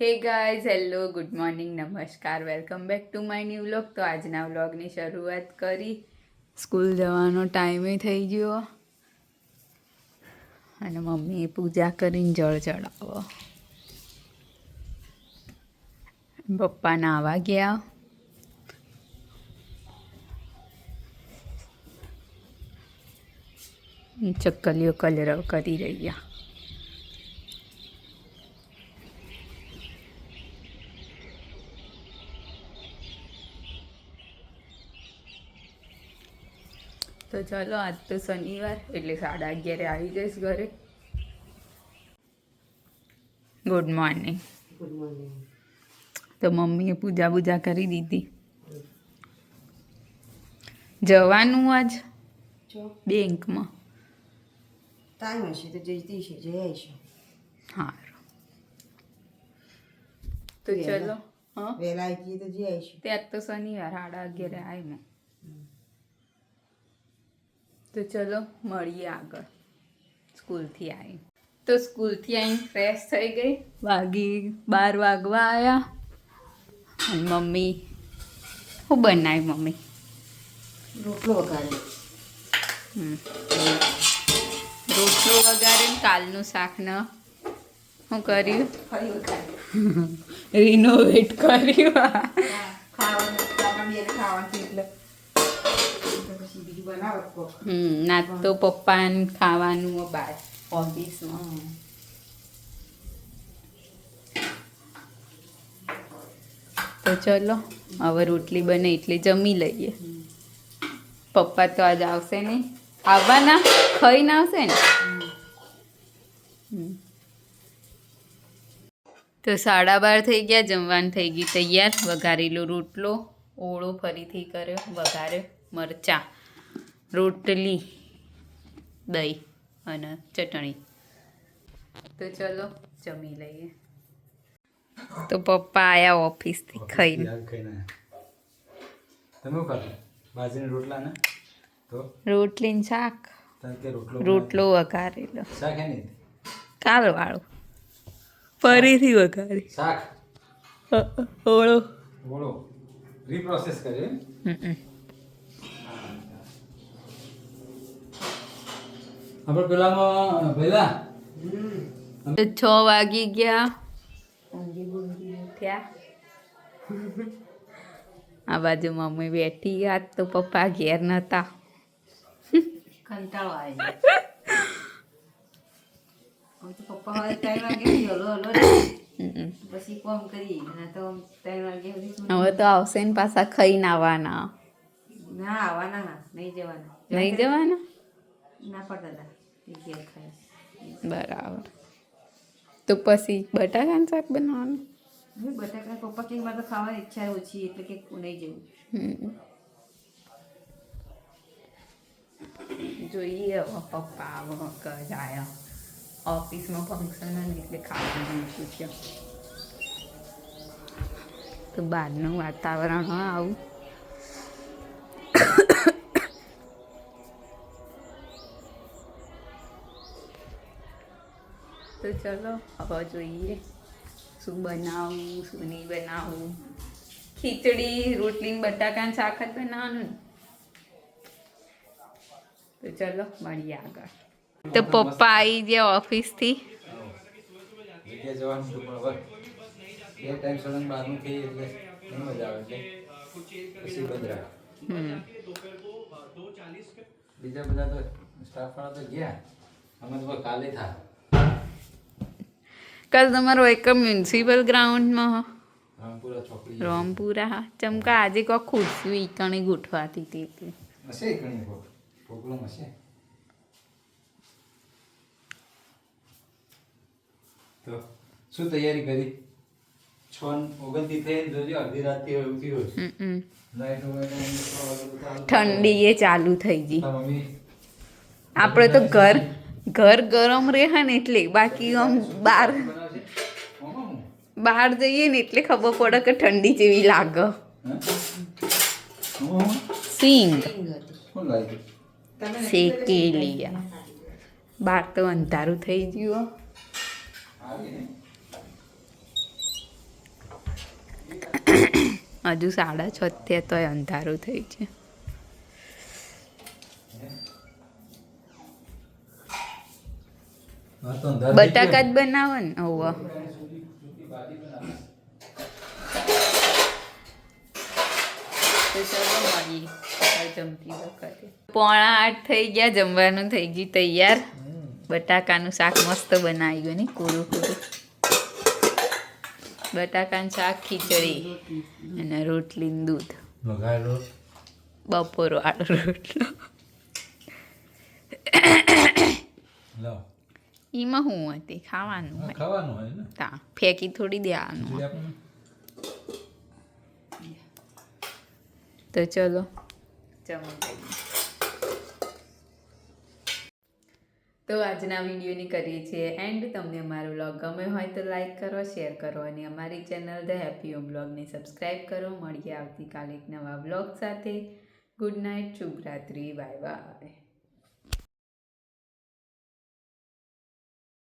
Hey guys hello good morning નમસ્કાર welcome back to my new vlog તો આજના વ્લોગની શરૂઆત કરી. સ્કૂલ જવાનો ટાઈમે થઈ ગયો. અને મમ્મીએ પૂજા કરીને જળ ચડાવો પપ્પા નાવા ગયા. ચક્કલીઓ કલરવ કરી રહ્યા. તો ચલો આજ તો શનિવાર એટલે સાડા અગિયારે આવી જઈશ ઘરે. ગુડ મોર્નિંગ ગુડ મોર્નિંગ તો મમ્મીએ પૂજા બૂજા કરી દીધી. જવાનું આજ? બેંકમાં. ટાઈમ હશે તો જઈ દઈશ જઈ આવીશું. સારું તો ચલો હા? વહેલા આવી જઈએ તો જઈ આવીશું. ત્યાં તો શનિવાર સાડા અગિયારે આવી તો ચલો મળીએ આગળ. સ્કૂલથી આવી તો સ્કૂલથી આવીને ફ્રેશ થઈ ગઈ. વાગી બાર વાગવા આવ્યા અને મમ્મી હું બનાવી મમ્મી? રોટલો વગાડ્યો. રોટલો વગાડીને કાલનું શાક ન. શું કર્યું? રિનોવેટ કર્યું. ખાવાનું આપણા બે ખાવાનું છે એટલે તો પછી બીજું બનાવો જ કોક હમ ના તો પપ્પાને ખાવાનું બાર ઓફિસમાં. તો ચલો હવે રોટલી બને એટલે જમી લઈએ. પપ્પા તો આજ આવશે નહીં. આવવાના? ખાઈને આવશે ને? તો સાડા બાર થઈ ગયા જમવાનું થઈ ગયું તૈયાર. વઘારેલો રોટલો ઓળો ફરીથી કર્યો વઘાર્યો મરચાં. રોટલી દહીં અને ચટણી. તો ચલો જમી લઈએ. તો પપ્પા આયા ઓફિસથી ખાઈને. તમે ખાધું? બાજરીના રોટલા ને? તો? રોટલી ને શાક. રોટલો રોટલો વઘારેલો. શાક હે ને કાલ વાળો ફરીથી વઘારી. શાક? ઓળો. ઓળો. રીપ્રોસેસ કરે હમ. આપણે પેલામાં પેલા છ વાગી ગયા. આ બાજુ મમ્મી બેઠી આજ તો પપ્પા ઘેર નતા. કંટાળો આવે. હવે તો પપ્પા હવે ત્રણ વાગે હલો હલો પછી કોમ કરી. ના તો ત્રણ વાગે હવે તો આવશે ને પાછા આવવાના. ના આવવાના. ના નહીં જવાના. નહીં જવાના. ના પડતા બરાબર. તો પછી બટાકાનું શાક બનાવવાનું? બટાકા પપ્પા કે મારે તો ખાવાની ઈચ્છા ઓછી એટલે કે નહીં જવું. જોઈએ હવે પપ્પા આવો કે જાય. ઓફિસમાં ફંક્શન હોય એટલે ખાવાનું પૂછ્યો તો બહારનું વાતાવરણ આવું. તો ચલો હવે જોઈએ શું બનાવું શું નહીં બનાવું. ખીચડી રોટલી ને બટાકાનું શાક જ બનાવવાનું. તો ચલો મળીએ આગળ. તો પપ્પા આવી ગયા ઓફિસથી. રાખે હમ. બીજા બધા તો સ્ટાફ વાળા તો ગયા. અમે તો કાલે થા. કાલ તમારો એક મ્યુનિસિપલ ગ્રાઉન્ડમાં રામપુરા ચમકા આજે કોઈ ખુરશી ઈકણી ગોઠવાતી હતી એટલે તો શું તૈયારી કરી? છ ઓગણતી થઈ જોજો અડધી રાતથી. લાઈટ હોય ઠંડી એ ચાલુ થઈ ગઈ. આપણે તો ઘર ઘર ગરમ રહે ને એટલે બાકી આમ બહાર? બહાર જઈએ ને એટલે ખબર પડે કે ઠંડી જેવી લાગે. સિંગ. કોણ બહાર તો અંધારું થઈ ગયું? હજુ સાડા છ થયા તોય અંધારું થઈ છે. બટાકા જ બનાવો ને હોવ ચાલો જમતી વખતે. પોણા આઠ થઈ ગયા જમવાનું થઈ ગયું તૈયાર. બટાકાનું શાક મસ્ત બનાવી ગયું ને કોરું કોરું બટાકાનું શાક ખીચડી અને રોટલી દૂધ. બપોરો આડો રોટલો. એમાં હું હતી? ખાવાનું ખાવાનું તા ફેંકી થોડી દેવાનું ખીચડી હોય. આપણને તો ચલો. તો આજના વિડીયોની કરીએ છીએ એન્ડ. તમને અમારો બ્લોગ ગમે હોય તો લાઈક કરો, શેર કરો અને અમારી ચેનલ ધ હેપી હોમ બ્લોગને સબસ્ક્રાઈબ કરો. મળીએ આવતીકાલે એક નવા બ્લોગ સાથે. ગુડ નાઇટ શુભરાત્રી બાય બાય.